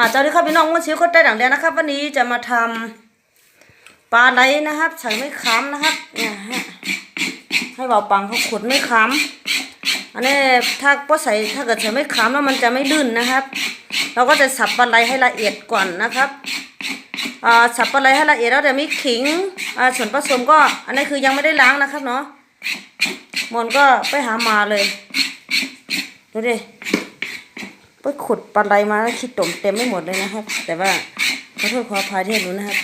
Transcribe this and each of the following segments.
อ่าเจ้าที่ครับพี่น้องวันชิวก็ได้ดังเดียวนะครับ วันนี้จะมาทำปลาไหลนะครับใส่ไม่ค้ำนะครับเนี่ยให้เบาปังเขาขุดไม่ค้ำอันนี้ถ้าพอใส่ถ้าเกิดใส่ไม่ค้ำแล้วมันจะไม่ลื่นนะครับ เราก็จะสับปลาไหลให้ละเอียดก่อนนะครับอ่าสับปลาไหลให้ละเอียดแล้วเดี๋ยวมีขิงอ่าส่วนผสมก็อันนี้คือยังไม่ได้ล้างนะครับเนาะมนก็ไปหามาเลยดูดิ ไปขุดปลาไหลมาแล้วคิดตมเต็มไม่หมดเลยนะครับ แต่ว่าขอโทษขออภัยที่เห็นรู้นะครับ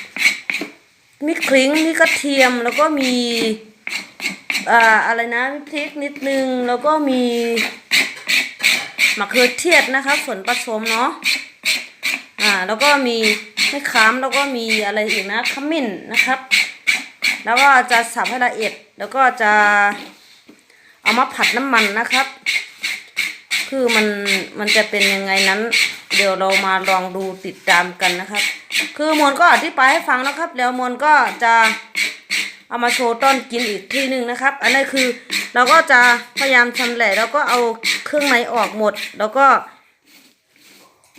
มีคลิ้งมีกระเทียมแล้วก็มีอ่าอะไรนะมีพริกนิดนึงแล้วก็มีมะเขือเทศนะครับส่วนผสมเนาะอ่าแล้วก็มีไม่ค้ามแล้วก็มีอะไรอีกนะขมิ้นนะครับ แล้วก็จะสับให้ละเอียดแล้วก็จะเอามาผัดน้ำมันนะครับ คือมันมันจะเป็นยังไงนั้น เดี๋ยวเรามาลองดูติดตามกันนะครับ คือมวลก็อธิบายให้ฟังนะครับ แล้วมวลก็จะเอามาโชว์ต้นกินอีกทีหนึ่งนะครับ อันนี้คือเราก็จะพยายามชำแหละแล้วก็เอาเครื่องในออกหมด แล้วก็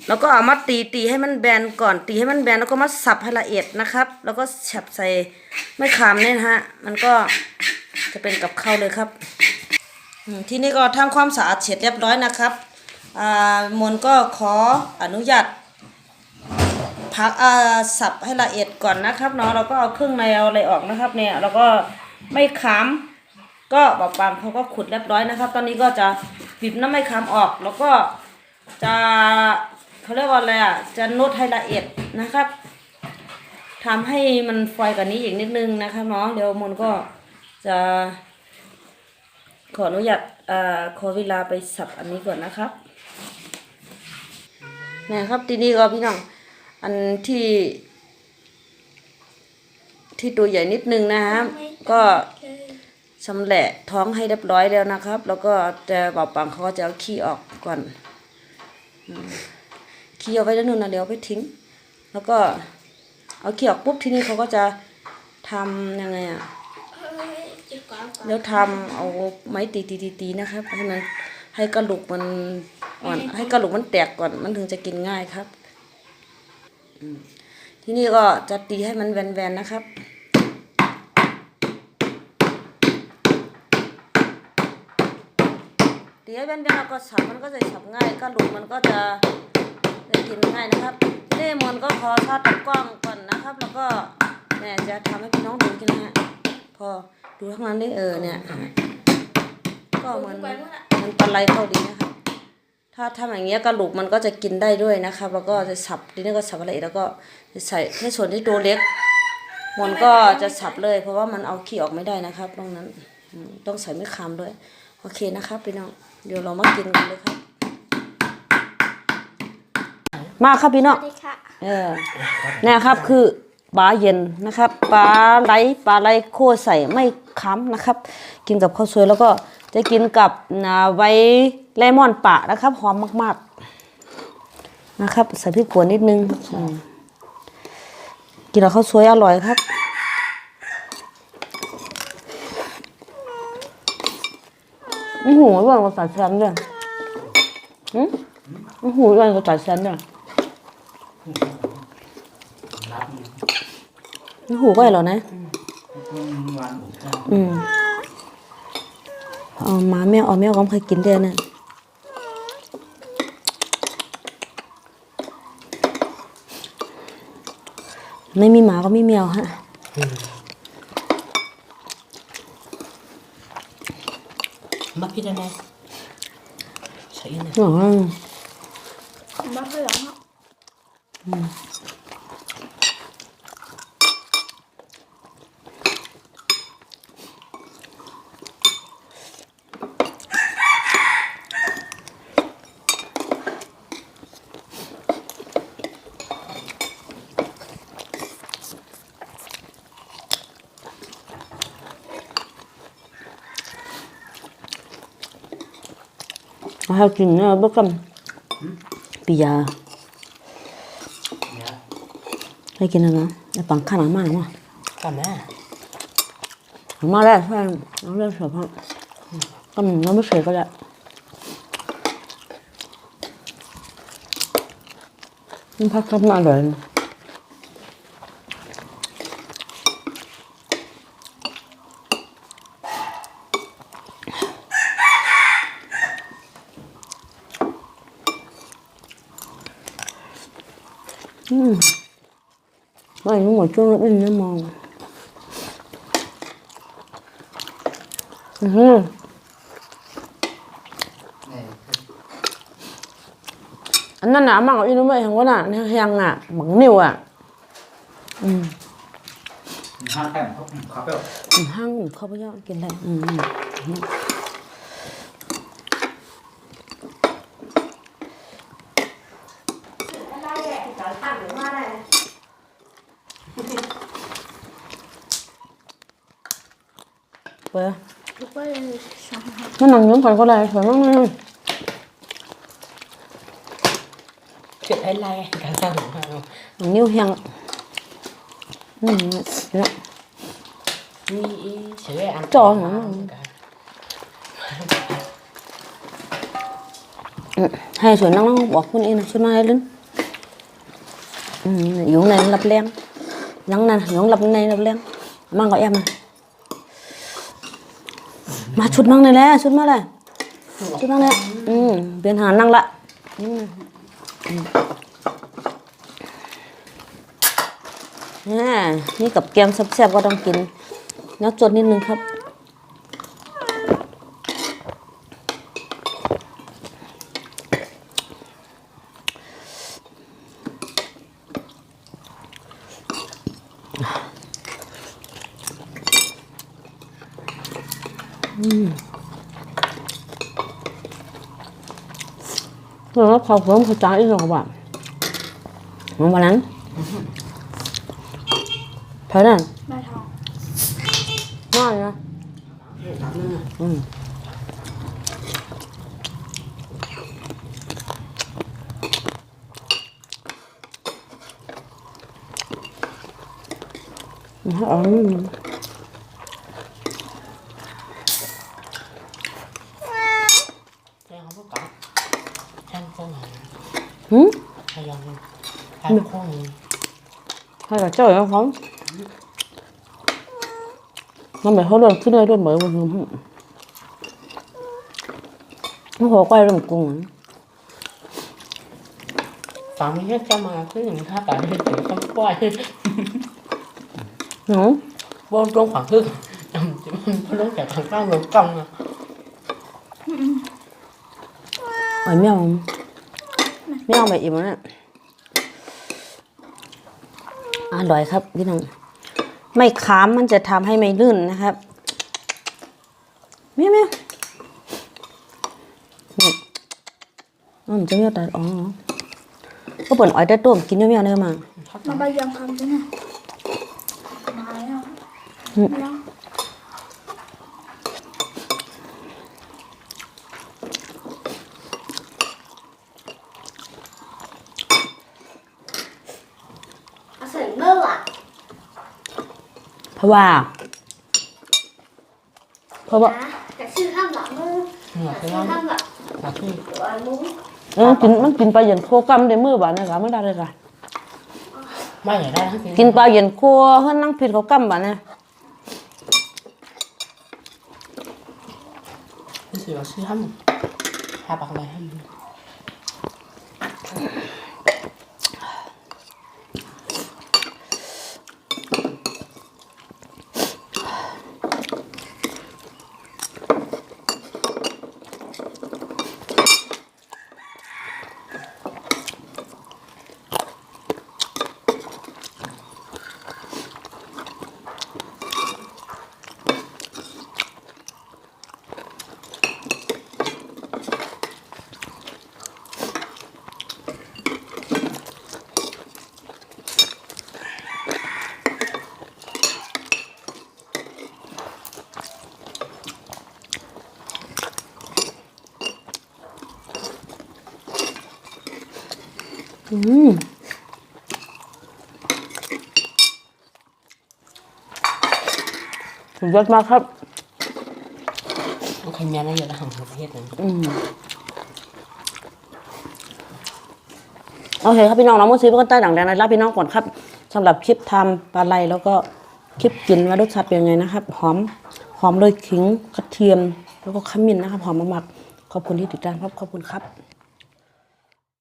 แล้วก็เอามาตีตีให้มันแบนก่อนตีให้มันแบนแล้วก็มาสับให้ละเอียดนะครับ แล้วก็ฉับใส่ไม่ขามเนี่ยฮะ มันก็จะเป็นกับข้าวเลยครับ ที่นี่ก็ทำความสะอาดเสร็จเรียบร้อยนะครับอ่ามนก็ขออนุญาตพักอ่าสับให้ละเอียดก่อนนะครับเนาะเราก็เอาเครื่องในเอาอะไรออกนะครับ เนี่ยแล้วก็ไม่ขามก็บอกบางเขาก็ขุดเรียบร้อยนะครับ ตอนนี้ก็จะบีบน้ำไม่ขามออก แล้วก็จะเขาเรียกว่าอะไรอะจะนวดให้ละเอียดนะครับทำให้มันฟอยกว่านี้อีกนิดนึงนะครับเนาะเดี๋ยวมนก็จะ ขออนุญาตอ่อขอเวลาไปสับอันนี้ก่อนนะครับนะครับทีนี้ก็พี่น้องอันที่ ที่ตัวใหญ่นิดนึงนะครับก็ชำแหละท้องให้เรียบร้อยแล้วนะครับ แล้วก็จะเป่าปังเขาก็จะเอาขี้ออกก่อนขี้เอาไว้แล้วนู่นนะเดี๋ยวไปทิ้ง แล้วก็เอาขี้ออกปุ๊บทีนี้เขาก็จะทำยังไงอะ แล้วทำเอาไม้ตีตีตีตีนะครับให้มันให้กระดูกมันอ่อนให้กระดูกมันแตกก่อนมันถึงจะกินง่ายครับอืมที่นี่ก็จะตีให้มันแวนๆนะครับตีให้แวนๆแล้วก็สับมันก็จะสับง่ายกระดูกมันก็จะจะกินง่ายนะครับนี่มนก็ขอทอดตะกล้องก่อนนะครับ แล้วก็แม่จะทำให้พี่น้องดูกันนะฮะ พอดูทั้งนั้นได้เออเนี่ย ก็เหมือนมันปลาไหลเข้าดีนะครับถ้าทำอย่างเงี้ยกระดูกมันก็จะกินได้ด้วยนะครับแล้วก็จะสับทีนี้ก็สับละเอียดแล้วก็จะใส่แค่ส่วนที่ตัวเล็กมันก็จะสับเลย เพราะว่ามันเอาขี้ออกไม่ได้นะครับตรงนั้นอืมต้องใส่ไม่คามด้วย โอเคนะครับพี่น้องเดี๋ยวเรามากินกันเลยครับมาครับพี่น้องสวัสดีค่ะเออเนี่ยครับคือ ปลาเย็นนะครับปลาไหลปลาไหลโคใส่ไม่ค้ำนะครับ กินกับข้าวสวยแล้วก็จะกินกับอ่าไว้เลมอนปะนะครับหอมมาก ๆนะครับใส่พริกขัวนิดนึงกินกับข้าวสวยอร่อยครับอือหูอร่อยกว่าสายแซนด้วยอืมอื้อหูอร่อยกว่าสายแซนด้วยนี่ หูก็เหรอนะอืมเอามาแม่เอาแม่ก็เคยกินเดียวนะไม่มีหมาก็ไม่มีแมวฮะมักกินอะไรใส่เนี่ยอ๋อมาเพื่อนอะ มาให้กินเนอะบุกกันปียาเนี่ยให้กินอะไรนะไอ้ปังข้าวหนังมากมั้งกันแม่มาแล้วใช่เอาเรื่องเสือพ่อก็เราไม่เสือก็ได้มันพักกับมาอร่อย อืมไม่รู้หมดช่วงแล้วเป็นน้ำมองอือหืออันนั้นน่ะมังอีนู้นไม่เห็นว่าน่ะเนี่ยยังอะหมังนิ้วอะ อืมห้าแต้มครับครับเปล่าอืมห้างเข้าไปย่อกินได้อืมอืม เปิดลูกก็เลยสั่งให้มันนั่งยิ้มผ่อนก็ได้สวยมากเลย chuyện ấy lai cả sao được không หนังนิ้วเฮียงอืมเนี่ย đi sữa ăn Trời ơi, cả. อืมให้สวยนั่งๆบอกคุณเองนะช่วยมาให้ลิ้นอืมอยู่ในรับแรงยังนั่นอยู่รับในรับแรงมั่งก็แอมนะมาชุดมั่งเลย แล้วพอเพิ่มข้าวจ้าอีกหรอวะมันวันนั้นเพื่อนั้ไม่ทองง่ายนะอืมอืม ăn con này hay là trời nó phóng nó mày hốt luôn cứ đây luôn mới một hôm nó hồ quay rồi cùng phạm hết cho mà cứ nhìn khác cả đi chỉ không quay nó vô trong khoảng thứ chồng chỉ muốn lúc cả thằng cao người công à ở mèo mèo mày im rồi nè อร่อย ครับพี่น้องไม่ขามมันจะทำให้ไม่ลื่นนะครับเมียวเมียวนี่อ๋อมันจะเมียวแต่อ๋อก็เปิดอ้อยแต่ต้มกินเมียวๆเนื้อมามาใบยังคำจ้ะเนี่ยมาแล้ว อืม แล้ว เสร็จเมื่อไหร่ เพราะ ว่า เพราะว่านะแต่ชื่อข้ามหลังมือ nhưng mà แต่ cái ชื่อ lắm ข้ามหลัง là khi ตัวมุ้งมันกินมันกินปลาเย็นโคกำในมือบ้านเนี่ยค่ะไม่ได้เลยค่ะ mai ở đây hắn กินปลาเย็นโคเฮือนนั่งผิดเขากำบ้านเนี่ย cái gì là sư hâm hai bạc này hâm อืม สุดยอดมากครับ thành nhà này giờ là hàng hợp hết rồi อืมอโอเคครับพี่น้องน้องมุสีเพื่อนใต้หนังแดงนะลาพี่น้องก่อนครับสำหรับคลิปทำปลาไหลแล้วก็คลิปกินว่ารสชาติเป็นยังไงนะครับ หอมหอมเลยขิงกระเทียม แล้วก็ขมิ้นนะครับ หอมมากๆขอบคุณที่ติดตามครับ ขอบคุณครับ